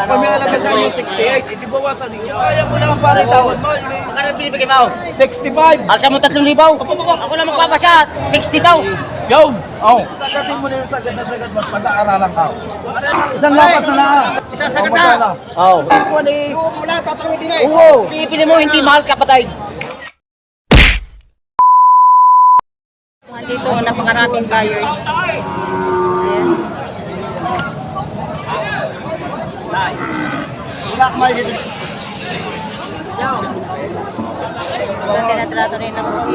Kami alaga sa inyo 68, hindi bawasan ninyo. Kaya mo naman pare tawad mo. Magkano binibigay mo? 65. Alsa mo 3,000. Ako lang magpapasya. 60 daw. Yun! Oh. Sagatin mo na yung sagad na sagad, mas pag-aaralan ka. Isang lapat na lang. Isang sagad Oh, na. Oo. Oo. Wala, tatanungin din eh. Oo. Pinipili mo, hindi mahal kapatid. Dito, napakaraming buyers. Ito, tinatrato rin ng puti.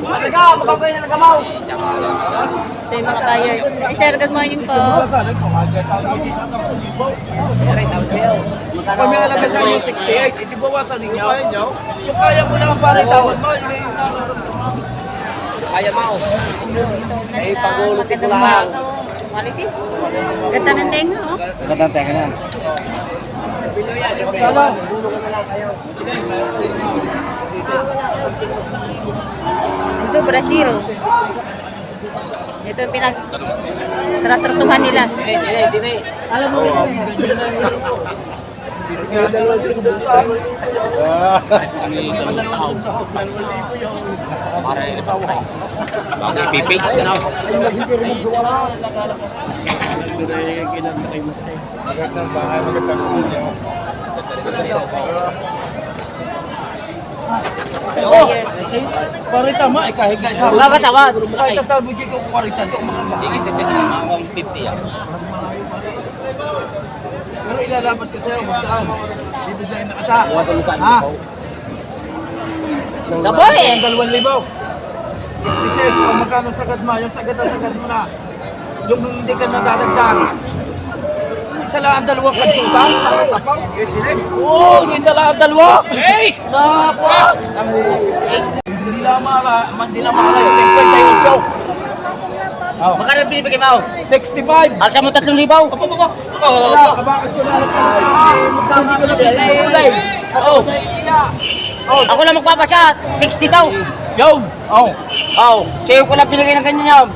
Talaga, magkakain na nagamaw. Ito yung mga buyers. Eh, sir, good morning po. Kami alaga sa inyo 68, hindi bawasan ninyo. Yung kaya mo naman pare tawad mo. hindi yung Kaya mo. Ito, ganda. Magandang baso. Quality. Ganda ng tenga, oh. Magandang tenga na. Ito, Brazil. Ito yung pinag tratratuhan nila. Ipipage na. Magandang bahay, magandang puso. Eh, kahit kahit tawad. Wala ba tawad? Kahit ang tawad mo dyan ko 40, ito makaba. Higit kasi ang 50 yan. Pero ilalapat ka sa'yo, magkaan. Bibigyan na kita. Ha? Sabay eh. Ang dalawang libaw. 66, kung magkano sagad mo, yung sagad na sagad mo na. Yung hindi ka nadadagdag. Isa lang ang dalawang kansutan, nakatapaw. Oo, yung isa lang ang dalawa. Hey! Nakwa! Hindi lang mahala, hindi lang mahala yung 58. Oh. Magkano binibigay mo? 65. Alsa mo 3,000. Wala, kabakas ko na Hindi ko na. Oo. Oh, Ako lang magpapasya. 60 daw. yun. Oh. Oo. Sa'yo ko lang binigay ng ganyan yan.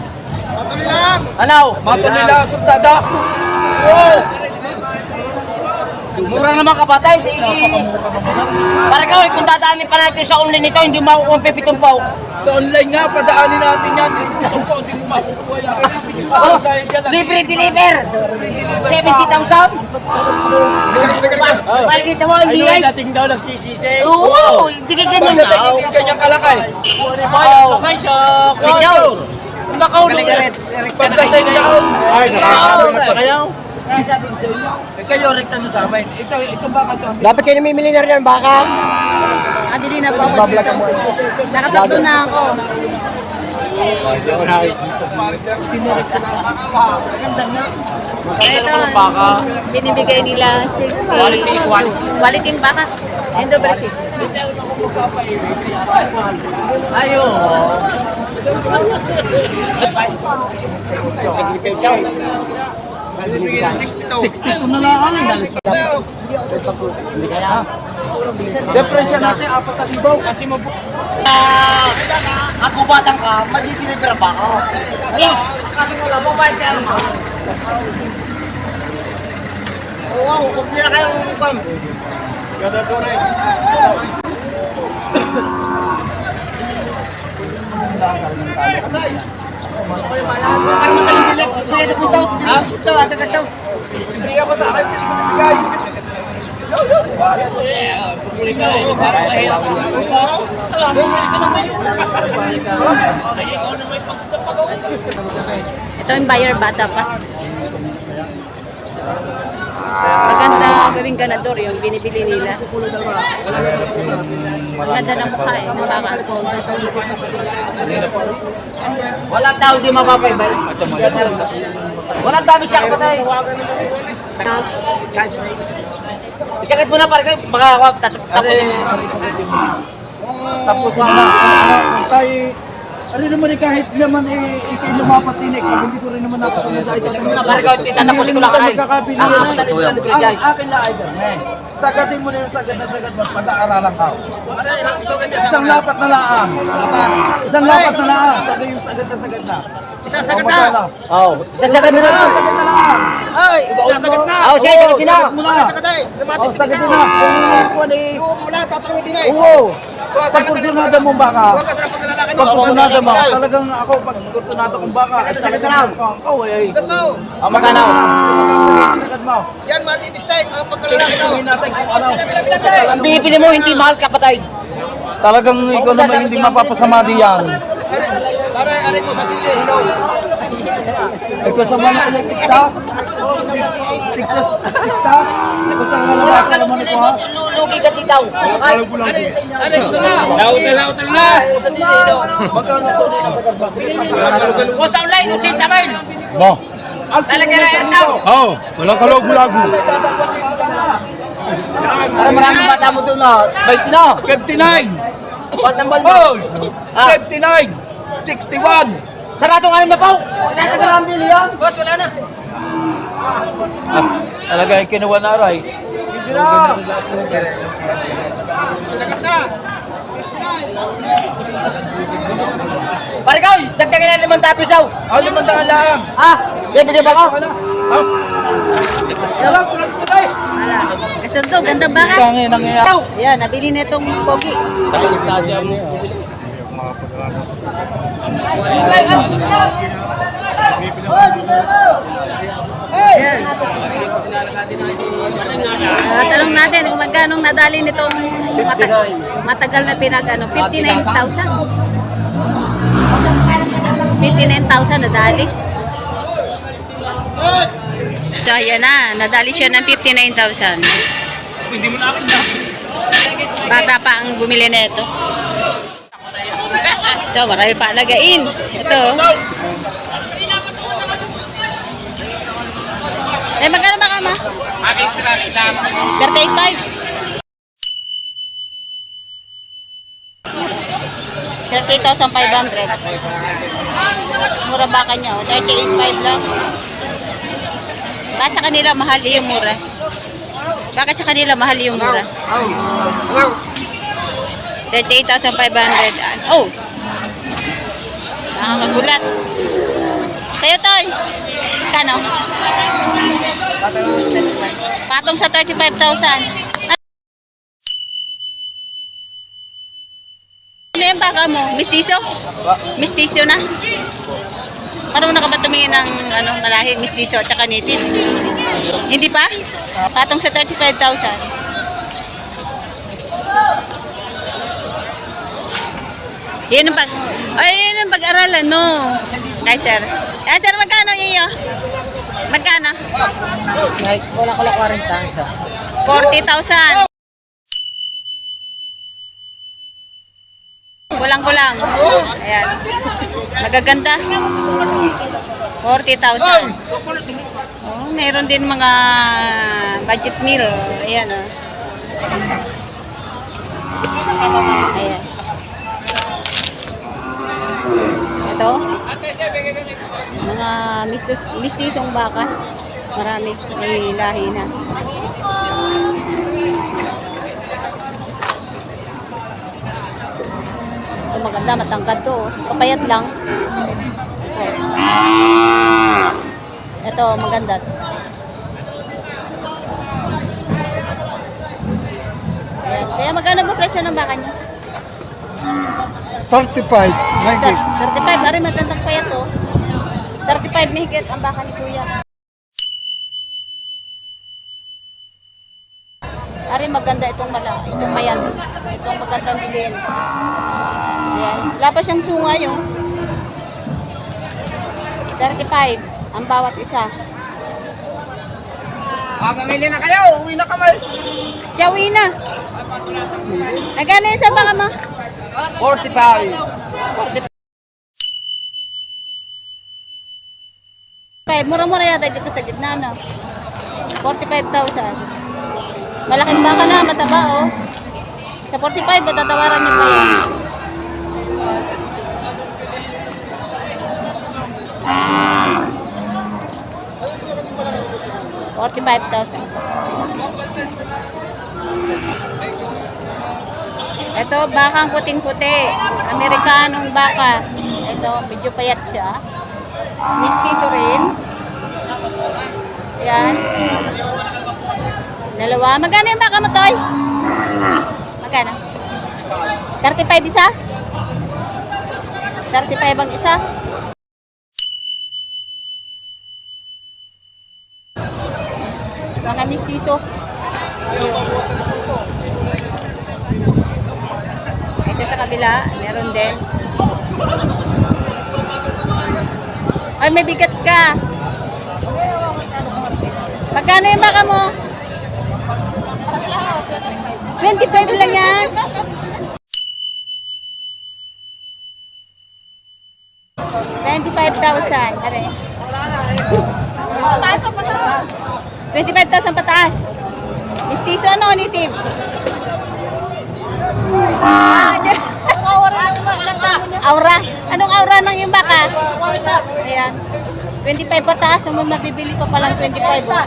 Matuloy lang. Ano? Matuloy lang, sultada. Oh! Mura naman kapatid. Eh, para ka, kung dadaanin pa natin sa online nito, hindi makukuha ang pipitong pao. Sa online nga, padaanin natin yan. Ito po, hindi mo makukuha yan. Oh, lang. Libre deliver. 70,000. Palikita mo, hindi ay. dating daw nagsisisi. Oo, hindi ka ganyan daw. hindi ganyan kalakay. Oo. sa Picture. Nakaw Pagdating daw. Ay, nakasabi na pa kayo. Eh, kayo, rekta na sa amin. Ito, ito baka to. Dapat kayo namimili na rin ng baka. Abili na po ako dito. Nakatatlo na ako. Ito, binibigay nila 60. Quality, quality. yung baka. Endo Brazil. Ayo. Bibigyan ng 62 na lang ang inalis na. Hindi kaya. Depresya natin, apat na libaw. Kasi mo Ah, kagubatan ka, madideliver ang baka. Ano? Kasi wala mo, bayad ka naman. Oo, wow, huwag nila kayong umukam. Para magaling nila, pwede ko ito, bilis ito, atagas ito. Ito yung buyer bata pa. Maganda gawing ganador yung binibili nila. Maganda ng mukha eh, ng baka. Walang tao di mapapaybay. Walang dami siya kapatay. Isakit mo na para kayo, baka tapos. Tapos na na. Ano naman eh, kahit naman eh, ikay lumapat din eh. Hindi ko rin naman nakapagod sa ito. Para kayo, itatapusin ko lang. Magkakabili Ang akin na tuyang. Ang akin lang ay ganun eh. Sagadin mo na yung sagad na sagad mo. Pag-aaralan ka. Isang lapat na laang. Isang lapat na laang. Sagad yung sagad na sagad na. Isang sagad na. Oo. Na lang. Sagad na laang. Ay, sasagat na. Oo, siya, sagat na. Sagad mo na. Sagad na. Oh, sagad na. Kung kuwan eh. Wala, tatanungin din Oo. Pag kursunada mo baka, pag kursunada mo, talagang ako, pag kursunada kong baka, na lang. Ikaw eh. Ang magkano? Sagad mo. Yan, matitistay. Ang pagkalalaki Sabihin natin kung ano. Ang bibili mo, hindi mahal kapatay. Talagang ikaw naman hindi mapapasama diyan. Para, ano ko sa sili, hilaw. Ikaw sa mga electric? Texas, Texas? Mga Wala ka naman ito ha? lugi ka. Ay, ano sa? Lautal, lautal na. Sa sili, hilaw. Magkano? Kung sa online, 80 mil. Mo. Talaga na, Ertaw. Oh, walang kalagu-lagu. Para maraming bata mo doon na. 20 na. 59! Patambal mo. Oh! Ah. 59! 61! Saradong ano na po? Wala yan. Boss, wala na. Ah, talaga yung kinuha na aray. Hindi na! Pare ko, dagdagan na limang tapis yaw. Ano naman tanga lang? Ha? Bibigyan ba ako? Ha? Kulang ko tayo. Wala. Kasundo, gandang baka. Tangin, nangyayari. Yaw. Yan, nabili na itong pogi. Yan. Ah, tanong natin kung magkano nadali nitong mata- matagal na pinag ano, 59,000. 59,000 nadali. So, ayan na. Nadali siya ng 59,000. Bata pa ang bumili na ito. Ito, marami pa alagain. Ito. Eh, magkano ba ka, ma? 38.5. 38,500. Mura ba kanya? oh. 38.5 lang. Bakit sa kanila mahal yung mura? Bakit sa kanila mahal yung mura? 38,500. Oh! Nakakagulat. Sa'yo, Toy. Kano? Patong sa 35,000. Ano yung baka mo? Mistiso? Mistiso na? Parang na ka ba tumingin ng ano, malahi, mistiso at saka native? Hindi pa? Patong sa 35,000. Yan ang pag... Ay, yan ang pag-aralan mo. Ay, sir. Ay, sir, magkano iyo? Magkano? Wala ko lang 40 sa. 40,000. Kulang-kulang. Ayan. Magaganda. 40,000. Oh, meron din mga budget meal. Ayan, oh. Ayan. Ito. Mga mistis, mistisong baka. Marami. May lahi na. Ito maganda, matangkad to. oh. Papayat lang. Ito. Ito, maganda. Ayan. Kaya magkano ba presyo ng baka niya? 35, mahigit. 35, ari magandang payat to. 35 mahigit ang baka ni Kuya. Ari maganda itong mala, itong bayan. Itong magandang bilhin. Ayan. Wala pa siyang sunga yung 35 ang bawat isa. Mamamili na kayo, uwi na kami. Siya uwi na. Nagkano yung sa baka mo? 45. 45. Mura-mura yata dito sa gitna, no? 45,000. Malaking baka na, mataba, oh. Sa 45, matatawaran niyo pa yan. Forty-five thousand. Ito, bakang puting-puti. Amerikanong baka. Ito, medyo payat siya. Mistiso rin. Yan. Dalawa. Magkano yung baka mo, Toy? Magkano? 35 isa? 35 ang isa? Mga mistiso. Ayun. Ito sa kabila, meron din. Ay, may bigat ka. Magkano yung baka mo? 25 lang yan. Twenty-five thousand. Are. Pataas o pataas? 25,000 pataas. Mistiso ano, native? Aura. Anong aura ng yung baka? Ayan. 25 pataas, ang mabibili pa palang 25. Oh.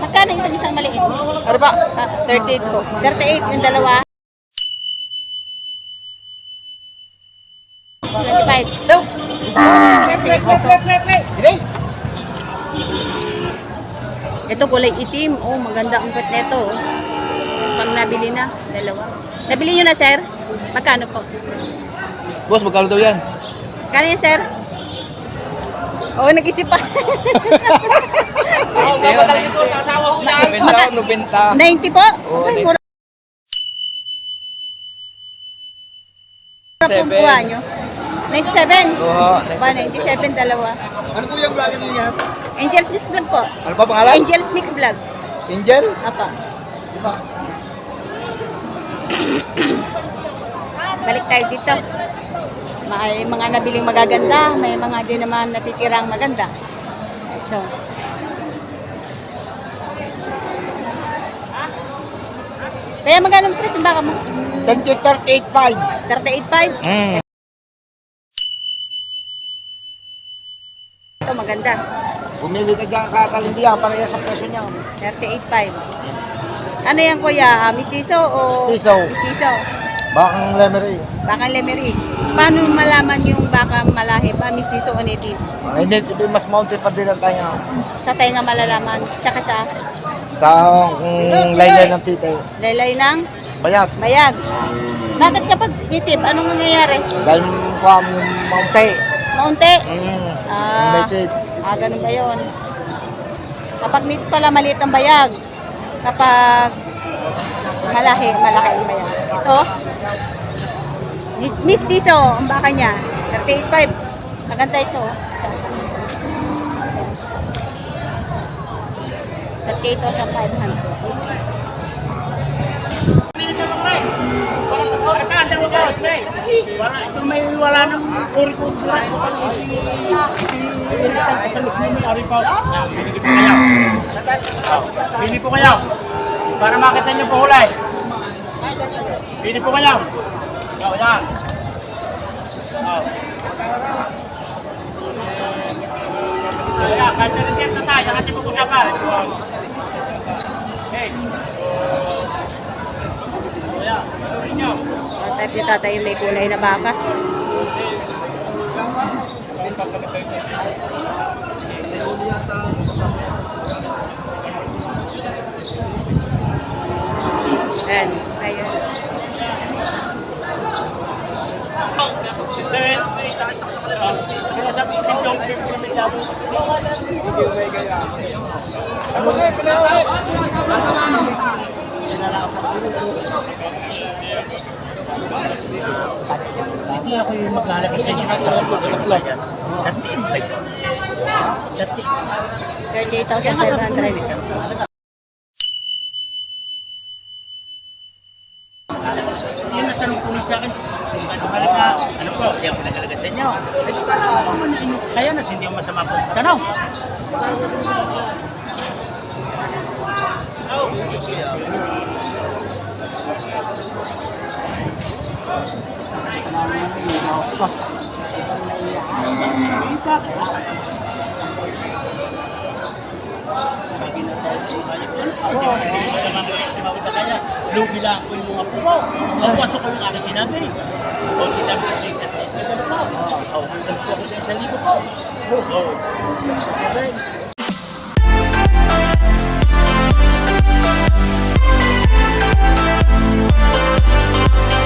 Magkano itong isang maliit? Ano ba? Ah, 38 po. 38 yung dalawa. 25. 28 ito. Hindi. Ito kulay itim. Oh, maganda ang pet nito. Oh. Nabili na, dalawa. Nabili nyo na, sir? Magkano po? Boss, magkano daw yan? Kano yan, sir? Oo, oh, nag-isip pa. Oh, kapatid ko sa asawa ko yan. Maka- 90. 90 po? Ay, mura. Mura po Seven. kuha nyo. 97. Oo, Ba, 97, dalawa. Ano po yung vlogger niyo yan? Angels Mix Vlog po. Ano pa pangalan? Angels Mix Vlog. Angel? Apa. Balik tayo dito. May mga nabiling magaganda, may mga din naman natitirang maganda. Ito. Kaya magkano ang presyo baka mo? 38.5. 38.5? Mm. Ito maganda. Bumili ka dyan kakalindihan para yan sa presyo niya. 38.5. Ano yan kuya? Ah, mistiso o? Mistiso. Mistiso. Bakang lemery. Baka lemery. Paano malaman yung baka malahi pa, mistiso o native? Ay, hindi, hindi mas mountain pa din ang tayo. Sa tayo nga malalaman. Tsaka sa Sa mm, laylay ng tite. laylay ng Bayag. bayag. Bakit kapag native, anong nangyayari? Dahil yung maunti. Maunti. Mm. Ah. United. Ah, ganun ba yun? Kapag native pala, maliit ang bayag. Kapag malahi, malaki ang bayag. Ito, Mis- mistiso, ang baka niya. 38.5. Maganda ito. Isa. Ayan. 38,500. Wala, ito may wala na kuri ko buwan ko pang Pinilitan ko sa mismo may ari pa. Yan, Pili po kayo. Para makita niyo po hulay. Pili po kayo. Yan, yan. Kaya, kahit na na tayo, ang ating pag-usapan. Okay. Kaya, tuloy niyo. Ang type ni tatay may kulay na baka. Ayan, ayun. Kaya sabi ko sa John Pierre Primitado. Hindi ako yung maglalaki sa inyo. Dating ba ito? Dating. 38,500. Yung natanong po sa akin, kung ano halaga, ano po, hindi ako sa inyo. Ito ka lang masama po. Tanong. Lugi lang ko yung mga puro. Mapasok ko yung aking sinabi. O, sinabi ko sa ikat. Ano po? O, sabi ko ako sa libo po. O, sabi.